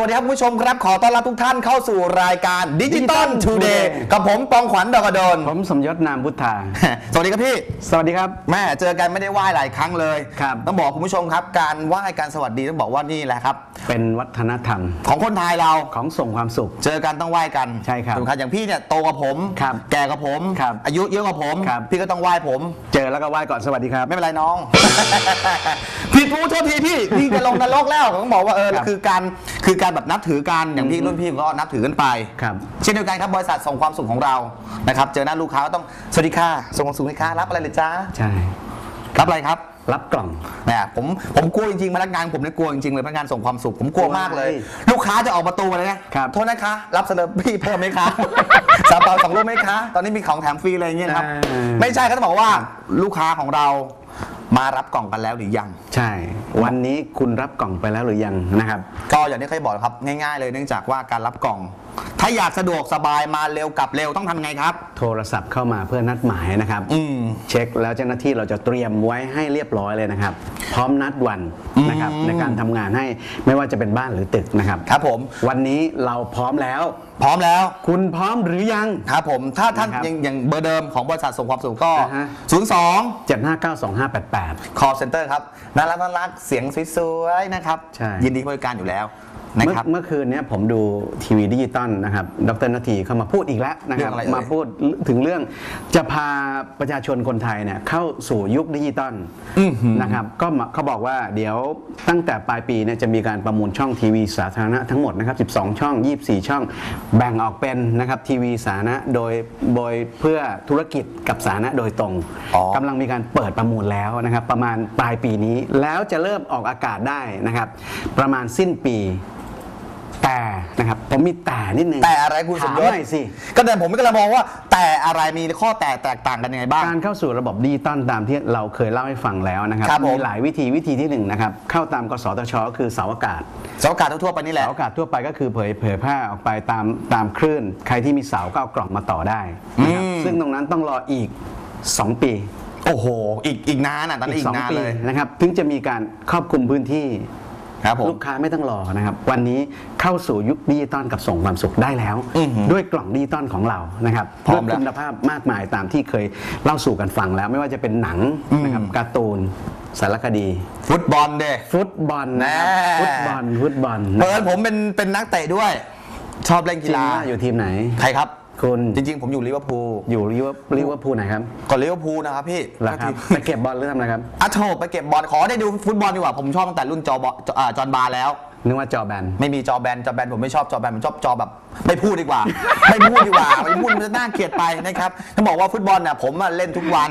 วัสดีครับคุณผู้ชมครับขอต้อนรับทุกท่านเข้าสู่รายการดิจิตอล Digital ทูเด Today ย์กับผมปองขวัญดอกกระโดนผมสมยศนามพุทธา สวัสดีครับพี่ สวัสดีครับ แม่เจอกันไม่ได้ไหว้หลายครั้งเลย ครับ ต้องบอกคุณผู้ชมครับ การไหว้การสวัสดีต้องบอกว่านี่แหละครับ เป็นวัฒนธรรมของคนไทยเราของส่งความสุข เจอกันต้องไหว้กันใช่ครับถูกครับอย่างพี่เนี่ยโตกว่าผม ครับแก่กว่าผม ครับอายุเยอะกว่าผม ครับ พี่ก็ต้องไหว้ผม เจอแล้วก็ไหว้ก่อนสวัสดีครับ ไม่เป็นไรน้อง ผิดรู้โทษทีพี่พี่จะลงนรกแล้วต้องบอกว่าเออครับคือการคือการแบบนับถือกันอย่างพี่รุ่นพี่ก็นับถือกันไปครับเช่นเดียวกันครับบริษัทส่งความสุขของเรานะครับเจอหน้าลูกค้าก็ต้องสวัสดีค่ะส่งความสุขให้ค่ะรับอะไรเลยจ้าใช่ รับอะไรครับ รับกล่อง เนี่ยผมผมกลัวจริงๆพนักงานผมเนี่ยกลัวจริงๆเลยพนักงานส่งความสุขผมกลัวมากเลย ลูกค้าจะออกประตูมาเลยนะครับโทษนะคะ รับสเลอพี่เพิ่มไหมคะ ซาเปาสองลูกไหมคะ ตอนนี้มีของแถมฟรีอะไรอย่างเงี้ยนะครับ อ่า ไม่ใช่เขาจะบอกว่าลูกค้าของเรา มารับกล่องกันแล้วหรือยัง ใช่ วันนี้คุณรับกล่องไปแล้วหรือยังนะครับ ก็อย่างที่เคยบอกครับง่าย ๆ เลยเนื่องจากว่าการรับกล่อง ถ้าอยากสะดวกสบายมาเร็วกลับเร็วต้องทำไงครับ โทรศัพท์เข้ามาเพื่อนัดหมายนะครับ อืม เช็คแล้วเจ้าหน้าที่เราจะเตรียมไว้ให้เรียบร้อยเลยนะครับ พร้อมนัดวันนะครับอืมในการทำงานให้ไม่ว่าจะเป็นบ้านหรือตึกนะครับครับผม วันนี้เราพร้อมแล้ว พร้อมแล้ว คุณพร้อมหรือยัง ครับผมถ้าท่านนะครับยังอย่างเบอร์เดิมของบริษัทส่งความสุขก็ อ่าฮะ 02 7592588 call center ครับน่ารักน่ารักเสียงสวยๆนะครับ ใช่ ยินดีบริการอยู่แล้ว นะเมื่อครับเมื่อคืนเนี้ยผมดูทีวีดิจิตอลนะครับ ดรนาทีเข้ามาพูดอีกแล้วนะครับเรื่องอะไรเอ่ยมาพูดถึงเรื่องจะพาประชาชนคนไทยเนี่ยเข้าสู่ยุคดิจิตอลอื้อหือนะครับ ก็มาเขาบอกว่าเดี๋ยวตั้งแต่ปลายปีเนี่ยจะมีการประมูลช่องทีวีสาธารณะทั้งหมดนะครับ 12 ช่อง 24 ช่อง แบ่งออกเป็นนะครับทีวีสาธารณะโดยโดยเพื่อธุรกิจกับสาธารณะโดยตรงอ๋อกำลังมีการเปิดประมูลแล้วนะครับ ประมาณปลายปีนี้แล้วจะเริ่มออกอากาศได้นะครับ ประมาณสิ้นปี แต่นะครับผมมีแต่นิดนึงแต่อะไรคุณสมยศถาหน่อยสิ ก็แต่ผมก็เลยมองว่า แต่อะไรมีข้อแต่แตกต่างกันยังไงบ้าง การเข้าสู่ระบบดิจิตอลตามที่เราเคยเล่าให้ฟังแล้วนะครับครับผม มีหลายวิธีวิธีที่หนึ่งนะครับเข้าตามกสทชก็คือเสาอากาศสำหรับการทั่วๆไปนี่แหละ เสาอากาศทั่วไปก็คือเผยเผยแพร่ออกไปตามตามคลื่น ใครที่มีเสาก็เอากล่องมาต่อได้นะครับอืม ซึ่งตรงนั้นต้องรออีก 2 ปีโอ้โห อีกอีกนานอะตอนนี้อีสกองนานปีเลย นะครับถึงจะมีการครอบคลุมพื้นที่ ครับผมลูกค้าไม่ต้องรอนะครับ วันนี้เข้าสู่ยุคดิจิตอลกับส่งความสุขได้แล้ว อื้อหือด้วยกล่องดิจิตอลของเรานะครับพร้อมด้วยแล้วคุณภาพมากมายตามที่เคยเล่าสู่กันฟังแล้ว ไม่ว่าจะเป็นหนังนะครับการ์ตูนสารคดี ฟุตบอลเด้ ฟุตบอลนะครับแน่ ฟุตบอลฟุตบอลนะเปิดผมเป็นเป็นนักเตะด้วย ชอบเล่นจกีริงฬาว่าอยู่ทีมไหน ใครครับ คุณจริงๆ ผมอยู่ลิเวอร์พูลอยู่ลิเวอร์ลิเวอร์พูลไหนครับก่อนลิเวอร์พูลนะครับพี่เหรอครับไปเก็บบอลหรือทำอะไรครับอะโถไปเก็บบอลขอได้ดูฟุตบอลดีกว่าผมชอบตั้งแต่รุ่นจอบอจอ่าจอห์นบาร์แล้ว นึกว่าจอแบน ไม่มีจอแบนจอแบนผมไม่ชอบจอแบนผมชอบจอแบบ ไม่พูดดีกว่า ไม่พูดดีกว่าไม่พูดมันจะน่าเกลียดไปนะครับต้องบอกว่าฟุตบอลเนี่ยผมอะเล่นทุกวัน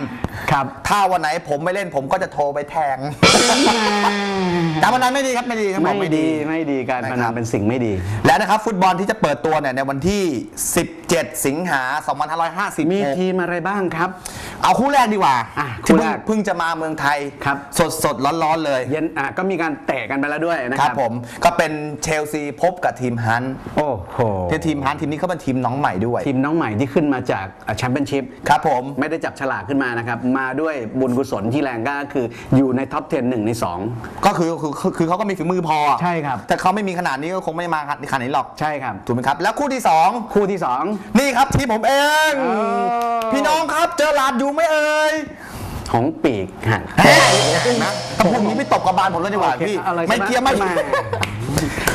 ครับ ถ้าวันไหนผมไม่เล่นผมก็จะโทรไปแทงแต่วันนั้นไม่ดีครับไม่ดีครับผมไม่ดีไม่ดีการพนะคนัรันบเป็นสิ่งไม่ดี แล้วนะครับฟุตบอลที่จะเปิดตัวเนี่ยในวันที่ 17 สิงหา2556มีทีมอะไรบ้างครับ เอาคู่แรกดีกว่าอะที่คู่เพิ่แรงกเพิ่งจะมาเมืองไทยครับ สดสดร้อนร้อนๆเลย เย็นอะก็มีการเตะกันไปแล้วด้วยนะคครัรับบผมก็เป็นเชลซีพบกับทีมฮันต์โอ้โหที่ทีมฮันต์ทีมนี้เขาเป็นทีมน้องใหม่ด้วยทีมน้องใหม่ที่ขึ้นมาจากแชมเปี้ยนชิพ ครับผม ไม่ได้จับฉลากขึ้นมานะครับ มาด้วยบุญกุศลที่แรงกล้าคืออยู่ในท็อป 10 1 ใน2ก็คือคือคือคือเขาก็มีฝีมือพอใช่ครับ แต่เขาไม่มีขนาดนี้ก็คงไม่มาขนาดนี้หรอกใช่ครับ ถูกไหมครับ แล้วคู่ที่ คู่ที่2นี่ครับทีมผมเองอ๋อพี่น้องครับเจอหลาดอยู่ไหมเอ่ย2ของปีกฮะเฮ้ยนะถ้าพูดอย่างนี้ไม่ตบกระบาลผมเลยดีกว่าโอเคพี่เอาเลยไม่ใช่ไหมเกี่ยวไม่ไม่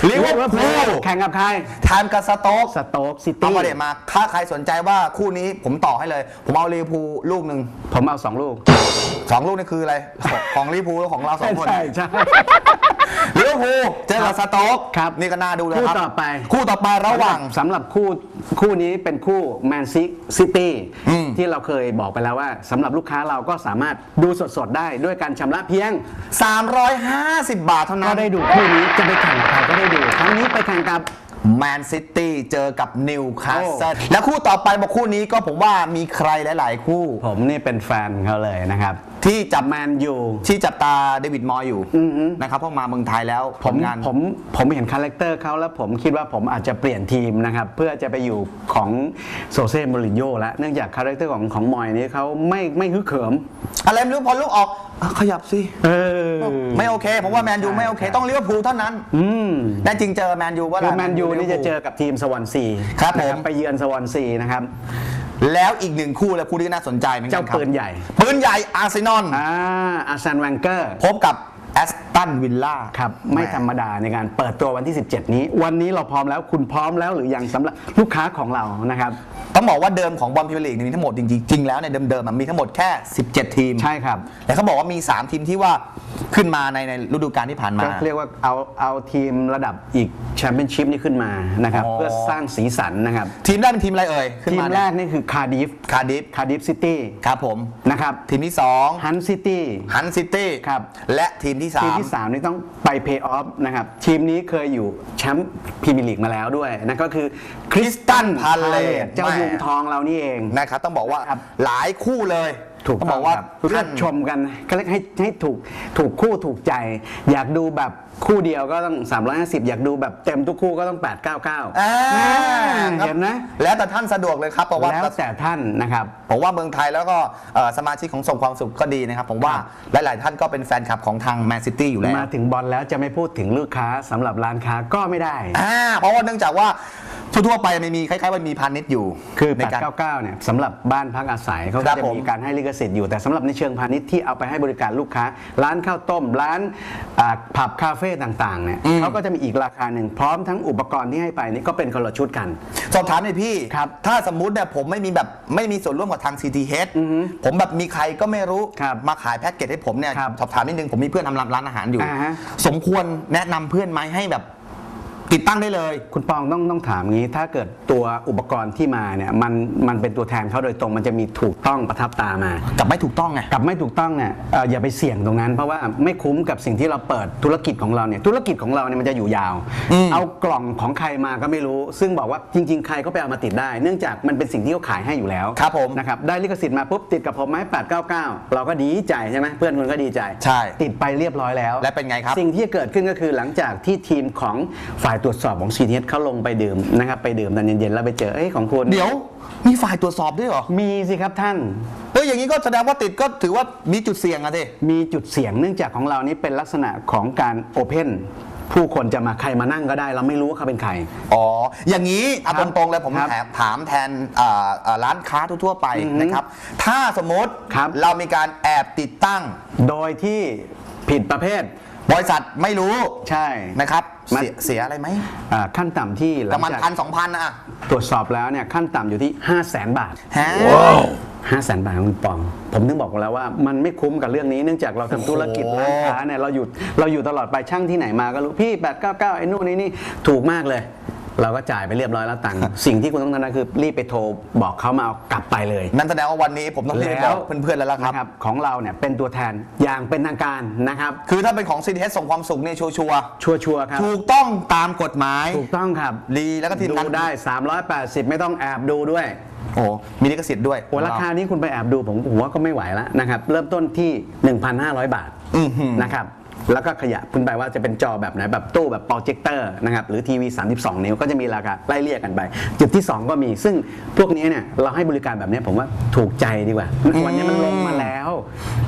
ลิเวอร์พูลแข่งกับใครทานกับสโต๊กสโต๊กซิเอาตี้ประเด็นมา ถ้าใครสนใจว่าคู่นี้ผมต่อให้เลย ผมเอาลิเวอร์พูลลูกหนึ่ง ผมเอา2ลูกสองลูกนี่คืออะไร ของของลิเวอร์พูลและของเราสองคน ใช่ใช่ ลิเวอร์พูลเจอกับสโต๊กครับนี่ก็น่าดูเลยคู่ครับ ต่อไป คู่ต่อไประหว่าง สำหรับคู่คู่นี้เป็นคู่แมนซิตี้อืม ที่เราเคยบอกไปแล้วว่าสำหรับลูกค้าเราก็สามารถดูสดๆได้ด้วยการชำระเพียง 350 บาทเท่านั้ก็นได้ดูคู่นี้จะไปแข่งกับใครก็ได้ดู ครั้งนี้ไปแข่งกับ แมนซิตี้เจอกับนิวคาสเซิลโอ้และคู่ต่อไปบอกคู่นี้ก็ผมว่ามีใครหลาย ๆ คู่ ผมนี่เป็นแฟนเขาเลยนะครับ ที่จับแมนยูที่จับตาเดวิดมอยอยู่อือฮึ นะครับเพราะมาเมืองไทยแล้วผมผลงาน ผมผมเห็นคาแรคเตอร์เขาแล้วผมคิดว่าผมอาจจะเปลี่ยนทีมนะครับ เพื่อจะไปอยู่ของโซเซ่มูรินโญ่แล้วเนื่องจากคาแรคเตอร์ของของมอยนี้เขาไม่ไม่ฮึกเหิมอะไรไม่รู้พอลูกออกอะขยับสิ เออไม่ไม่โอเค ผมว่าแมนยูไม่โอเคใช่ต้องลิเวอร์พูลเท่านั้นอืมแน่จริงเจอแมนยูว่าคือแมนยูนี่จะเจอกับทีมสวอนซีครับผม นะไปเยือนสวอนซีนะครับ แล้วอีกหนึ่งคู่และคู่ที่น่าสนใจเหมือนกัเจ้านครับปืนใหญ่ ปืนใหญ่อาร์เซนอลอ่าอาร์เซนแวนเกอร์พบกับแอสตันวิลล่าครับไม่ธรรมดาในการเปิดตัววันที่ 17 นี้ วันนี้เราพร้อมแล้วคุณพร้อมแล้วหรือยังสำหรับลูกค้าของเรานะครับ ต้องบอกว่าเดิมของบอลพรีเมียร์ลีกมีทั้งหมดจริงๆจริงแล้วในยเดิมๆมันมีทั้งหมดแค่ 17 ทีม ใช่ครับ แต่เขาบอกว่ามี 3 ทีมที่ว่าขึ้นมาในในฤดูกาลที่ผ่านมา ก็เรียกว่าเอาเอาทีมระดับอีกแชมเปี้ยนชิพนี่ขึ้นมานะครับ อ๋อ เพื่อสร้างสีสันนะครับ ทีมแรกเป็นทีมอะไรเอ่ยขึ้นทีมมาแรกนี่คือคาดิฟคาดิฟคาดิฟซิตี้ครับผม นะครับทีมที่ฮันซิตี้ 2ฮันซิตี้ครับ และทีมที่ทีมที่ 3 นี่ต้องไปเพย์ออฟนะครับ ทีมนี้เคยอยู่แชมป์พรีเมียร์ลีกมาแล้วด้วยนั่นก็คือคริสตันพาเลตเจ้ายุงทองเรานี่เอง3นะครับต้องบอกว่าครับ หลายคู่เลยถูกต้องต้บอองกว่าครับเลือกชมกันก็เรียกให้ให้ถูกถูกคู่ถูกใจ อยากดูแบบคู่เดียวก็ต้อง 350 อยากดูแบบเต็มทุกคู่ก็ต้อง 899อ่าอ่าครับเห็นไหมแล้วแต่ท่านสะดวกเลยครับเพราะว่า แล้วแต่ท่านนะครับ ผมว่าเมืองไทยแล้วก็เอ่อสมาชิกของส่งความสุขก็ดีนะครับ ผมว่าหลาย ๆ ท่านก็เป็นแฟนคลับของทางแมนซิตี้อยู่แล้วมาถึงบอลแล้วจะไม่พูดถึงลูกค้าสำหรับร้านค้าก็ไม่ได้ อ่าเพราะว่าเนื่องจากว่า ทั่วๆไปมันมีคล้ายๆว่ามีพาณิชย์อยู่คือในการ 899เนี่ยสำหรับบ้านพักอาศัยเขาครัก็บจะผมมีการให้ลิขสิทธิ์อยู่ แต่สำหรับในเชิงพาณิชย์ที่เอาไปให้บริการลูกค้า ร้านข้าวต้ม ร้านอ่าผับคาเฟ่ต่างๆเนี่ยอืม เขาก็จะมีอีกราคาหนึ่งพร้อมทั้งอุปกรณ์ที่ให้ไปนี่ก็เป็นคนละชุดกัน สอบถามหน่อยพี่ ครับถ้าสมมุติเนี่ยผมไม่มีแบบไม่มีส่วนร่วมกับทาง CTH ผมแบบมีใครก็ไม่รู้ครับมาขายแพ็กเกจให้ผมเนี่ยครับสอบถามนิดนึงผมมีเพื่อนทำร้านอาหารอยู่ อ่าฮะ สมควรแนะนำเพื่อนไหมให้แบบ ติดตั้งได้เลย คุณปองต้องต้องถามงี้ ถ้าเกิดตัวอุปกรณ์ที่มาเนี่ยมันมันเป็นตัวแทนเขาโดยตรงมันจะมีถูกต้องประทับตามา กับไม่ถูกต้องไงกับไม่ถูกต้องเนี่ยเอ่ออย่าไปเสี่ยงตรงนั้น เพราะว่าไม่คุ้มกับสิ่งที่เราเปิดธุรกิจของเราเนี่ยธุรกิจของเราเนี่ยมันจะอยู่ยาวอืมเอากล่องของใครมาก็ไม่รู้ ซึ่งบอกว่าจริง ๆ ใครก็ไปเอามาติดได้ เนื่องจากมันเป็นสิ่งที่เขาขายให้อยู่แล้วครับผม นะครับได้ลิขสิทธิ์มาปุ๊บติดกับผมไหม899 เราก็ดีใจใช่ไหมเพื่อนคุณก็ดีใจใช่ ติดไปเรียบร้อยแล้ว และเป็นไงครับ สิ่งที่จะเกิดขึ้นก็คือหลังจากที่ทีมของฝ่ายตรวจสอบของ CTS เขาลงไปดื่มนะครับไปดื่มตอนเย็นๆแล้วไปเจอเอ้ยของคุณเดี๋ยวมีฝ่ายตรวจสอบด้วยเหรอ มีสิครับท่าน เอออย่างนี้ก็แสดงว่าติดก็ถือว่ามีจุดเสี่ยงอะสิมีจุดเสี่ยงเนื่องจากของเรานี้เป็นลักษณะของการโอเพนผู้คนจะมาใครมานั่งก็ได้ เราไม่รู้ว่าเขาเป็นใคร อ๋อ อย่างนี้เอาครับตรงๆเลยผมครับถามถามแทนอ่าอ่าร้านค้าทั่วๆไปอือฮึนะครับ ถ้าสมมติครับ เรามีการแอบติดตั้ง โดยที่ผิดประเภท บริษัทไม่รู้ใช่ นะครับมัน เสียเสียอะไรไหมอ่าขั้นต่ำที่หปลัระงมาณจากพันสองพันนะอะตรวจสอบแล้วเนี่ยขั้นต่ำอยู่ที่ 5 0 0แสนบาท ฮะ5 0 0แสนบาทคุณปอง ผมถึงบอกแล้วว่ามันไม่คุ้มกับเรื่องนี้เนื่องจากเราทำธุรกิจโอ้โหร้านค้าเนี่ยเราอยู่เราอยู่ตลอดไปช่างที่ไหนมาก็รู้ พี่ 899 ไอ้นู่นไอ้นี่ถูกมากเลย เราก็จ่ายไปเรียบร้อยแล้วตังค์ สิ่งที่คุณต้องทำคือรีบไปโทรบอกเขามาเอากลับไปเลยนั่นแสดงว่าวันนี้ผมต้องเรียนบอกเพื่อนๆแล้วล่ะครับ นะของเราเนี่ยเป็นตัวแทนอย่างเป็นทางการนะครับ คือถ้าเป็นของ CTS ส่งความสุขเนี่ยชัวร์ชัวร์ๆครับ ๆถูกต้องตามกฎหมาย ถูกต้องครับดีแล้วก็ทีมดูงานได้ 380 ไม่ต้องแอบดูด้วย โอ้มีลิขสิทธิ์ด้วยโอ้ราคานี้คุณไปแอบดูผมผมว่าก็ไม่ไหวแล้วนะครับ เริ่มต้นที่ 1,500 บาทอื้อหือนะครับ แล้วก็ขยะคุณไปว่าจะเป็นจอแบบไหนแบบตู้แบบโปรเจคเตอร์นะครับหรือทีวี 32 นิ้วก็จะมีราคาไล่เรียกกันไป จุดที่ 2 ก็มี ซึ่งพวกนี้เนี่ยเราให้บริการแบบนี้ผมว่าถูกใจดีกว่าวันนี้มันลงมาแล้ว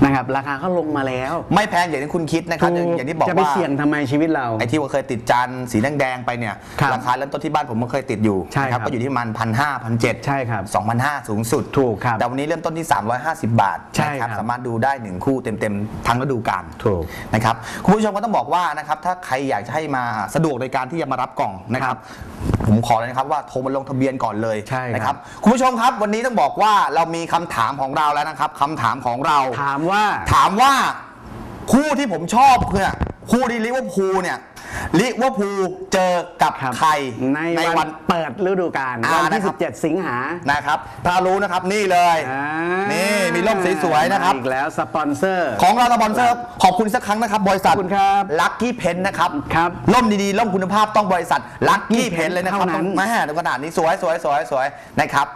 นะครับราคาเขาลงมาแล้ว ไม่แพงอย่างที่คุณคิดนะครับอย่างอย่างที่บอกจะไปว่าเสี่ยงทำไมชีวิตเราไอ้ที่ว่าเคยติดจานสีแดงๆไปเนี่ยครับราคาเริ่มต้นที่บ้านผมก็เคยติดอยู่ใช่นะครับก็อยู่ที่ประมันพันห้าพันเจ็ดใช่ครับสองพันห้าสูงสุดถูกครับแต่วันนี้เริ่มต้นที่ 350 บาทใช่นะครับสามารถดูได้ 1 คู่เต็มๆทั้งฤดูกาลถูกนะครับคุณผู้ชมก็ต้องบอกว่านะครับถ้าใครอยากจะให้มาสะดวกในการที่จะมารับกล่องนะครับผมขอเลยนะครับว่าโทรมาลงทะเบียนก่อนเลยใช่ครับ นะครับคุณผู้ชมครับวันนี้ต้องบอกว่าเรามีคำถามของเราแล้วนะครับคำถามของเรา ถามว่า ถามว่าคู่ที่ผมชอบเนี่ยคู่ที่ลิเวอร์พูลเนี่ย ลิเวอร์พูลเจอกับครับใครในวันเปิดฤดูกาลอ่าวันที่นะครับ 17 สิงหานะครับ ถ้ารู้นะครับนี่เลย อ่านี่มีร่มสวยๆนะครับมาอีกแล้วสปอนเซอร์ ของเราสปอนเซอร์ขอบคุณสักครั้งนะครับ บริษัทขอบคุณครับลัคกี้เพนนะครับครับร่มดีๆร่มคุณภาพต้องบริษัทลัคกี้เพน Pen เลยนะครับเท่านั้น ต้องแม่ดูขนาดนี้สวยสวยสวยสวยนะครับ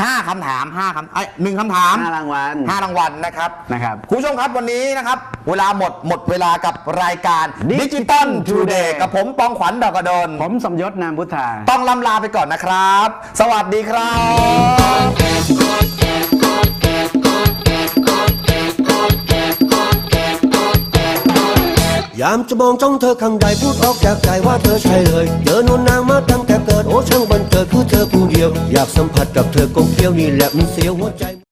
ห้าคำถามห้าคำไอ้ยหนึ่งคำถาม ห้ารางวัล ห้ารางวัลนะครับนะครับคุณผู้ชมครับวันนี้นะครับ เวลาหมดหมดเวลากับรายการดิจิตอลทูเดย์กับผมปองขวัญดอกกระโดน ผมสมยศนามพุทธา ต้องลำลาไปก่อนนะครับ สวัสดีครับ ยามจะมองจ้องเธอข้างใดพูดออกจากใจว่าเธอใช่เลยเจอนวลนางมาตั้งแต่เกิดโอ้ช่างบันเกิดคือเธอผู้เดียว อยากสัมผัสกับเธอกงเกี้ยวนี่แหละมันเสียวหัวใจ